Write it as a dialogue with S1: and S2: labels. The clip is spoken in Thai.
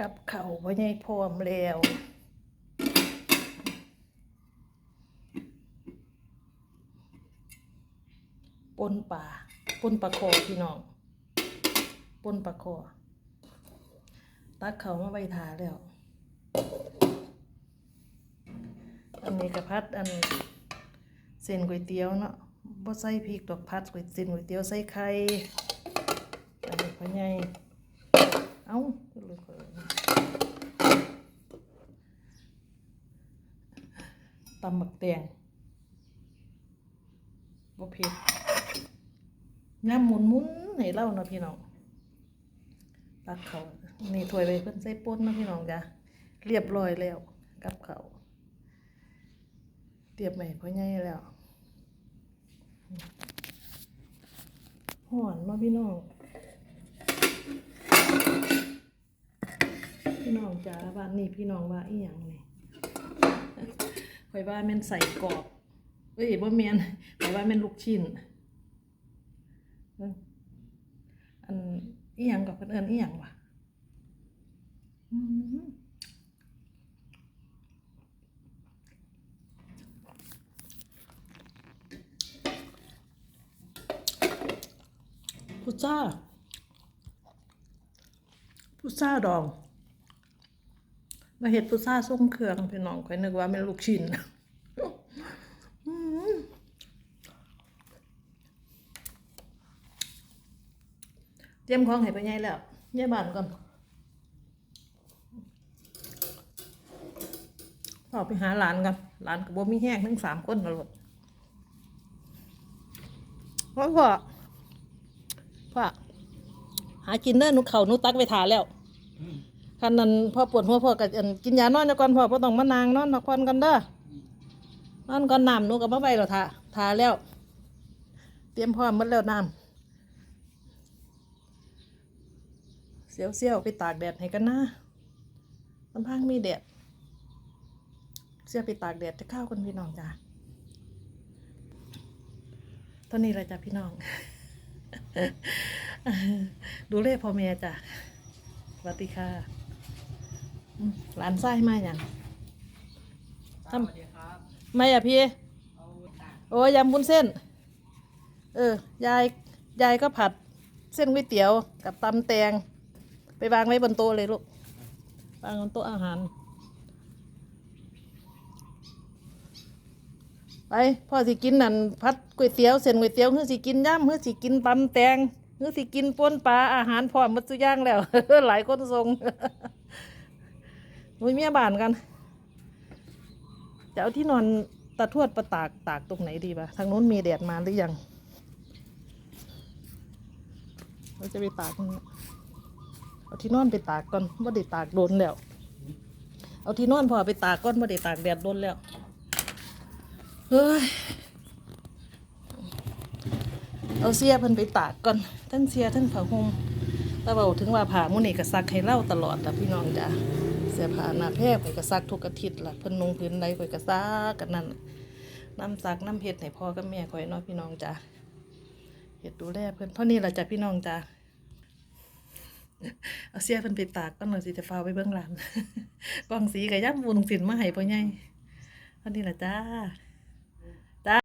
S1: กับเข่าพ่อใหญ่พร้อมแล้วปนป่าปนปลาคอพี่น้องปนปลาคอตักเขามาใบทาแล้ว อันนี้กระพัดอันเส้นก๋วยเตี๋ยวเนาะบ่ใส่พริกดอกพัดก๋วยเส้นก๋วยเตี๋ยวใส่ไข่อันนี้พ่อใหญ่เอ้าลูกเอ้ย ตำหมักแตงบ่เผ็ดน้ำหมุนมุนให้เล่าเนาะพี่น้องตักเขานี่ถ้วยไปเพิ่นใส่ป่นเนาะพี่น้องจ้ะเรียบร้อยแล้วกับเขาเตรียมใหม่พ่อใหญ่แล้วหอนมาพี่น้องพี่น้องจ้าบ้านนี้พี่น้องว่าอีหยังนี่ ข่อยว่าแม่นใส่กรอบเอ้ยบ่แม่นข่อยว่าแม่นลูกชิ้นอันอีหยังกับเพิ่นเอิ้นอีหยังวะพุซ่าพุซ่าดอง มาเห็ดพุซ่าส้มเครื่องพี่น้องค่อยนึกว่าเป็นลูกชิ้นเตรียมของให้ไปใหญ่แล้วเยี่ยบ้านก่อนพอไปหาหลานกันหลานกับบ่มีแห้งทั้งสามคนกันหมดพ่อพ่อพ่อหากินเด้อหนูเขาหนูตักไปทาแล้ว คันนั้นพ่อปวดหัวพ่อกันกินยานอนจะก่อนพ่อพ่อต้องมานางนอนพักผ่อนกันเด้อนอนก่อนน้ำหนูก็มาไปแล้วทาทาแล้ว เตรียมพร้อมมดแล้วน้ำเสียวเสียวไปตากแดดให้กันนะลำพังมีแดดเสียไปตากแดดจะเข้าวกันพี่น้องจ้าตอนนี้อะไรจ้ะพี่น้อง ดูเลขพ่อแม่จ้ะสวัสดีค่ะ หลานไส้มาอย่าง
S2: สวัสดีครับ
S1: ไม่อะพี่
S2: เอาตาก
S1: โอ้ยยำบุญเส้น เออ ยาย ยายก็ผัดเส้นก๋วยเตี๋ยวกับตำแตง ไปวางไว้บนโต๊ะเลยลูก วางบนโต๊ะอาหาร ไปพ่อสิกินนั่นพัดก๋วยเตี๋ยวเส้นก๋วยเตี๋ยวเฮือสิกินย่ำเฮือสิกินตำแตงเฮือสิกินป่นปลาอาหารพร้อมหมดทุกอย่างแล้ว หลายคนส่ง มุ้ยเมียบ้านกัน จะเอาที่นอนตะทวดประตากตากตรงไหนดีปะทางนู้นมีแดดมาหรือยัง เราจะไปตากนเอาที่นอนไปตากก่อนว่าได้ตากโดนแล้ว เอาที่นอนพอไปตากก่อนว่าได้ตากแดดโดนแล้ว เฮ้ย เอาเสียพิ่นไปตากก่อนทั้งเสียทั้งผ้าห่มแต่เว่าถึงว่าผ้ามุนี่ก็ซักให้เล่าตลอดแต่พี่น้องจ้ะ เสียผ้าหน้าแพร่ข่อยก็ซักทุกอาทิตย์ล่ะเพิ่นนุ่งพื้นใดข่อยก็ซักกันนั่นน้ำซักน้ำเห็ดให้พ่อกับแม่คอยน้อพี่น้องจ้ะเห็ดดูแลเพิ่นเท่านี้ล่ะจ้ะพี่น้องจ้ะเอาเสียเพิ่นไปตากก้อนหน่อยสิจะฟ้าไปเบื้องหลางกล้องสีก็ย่ำบุญสินมาให้พ่อใหญ่เท่านี้ล่ะจ้า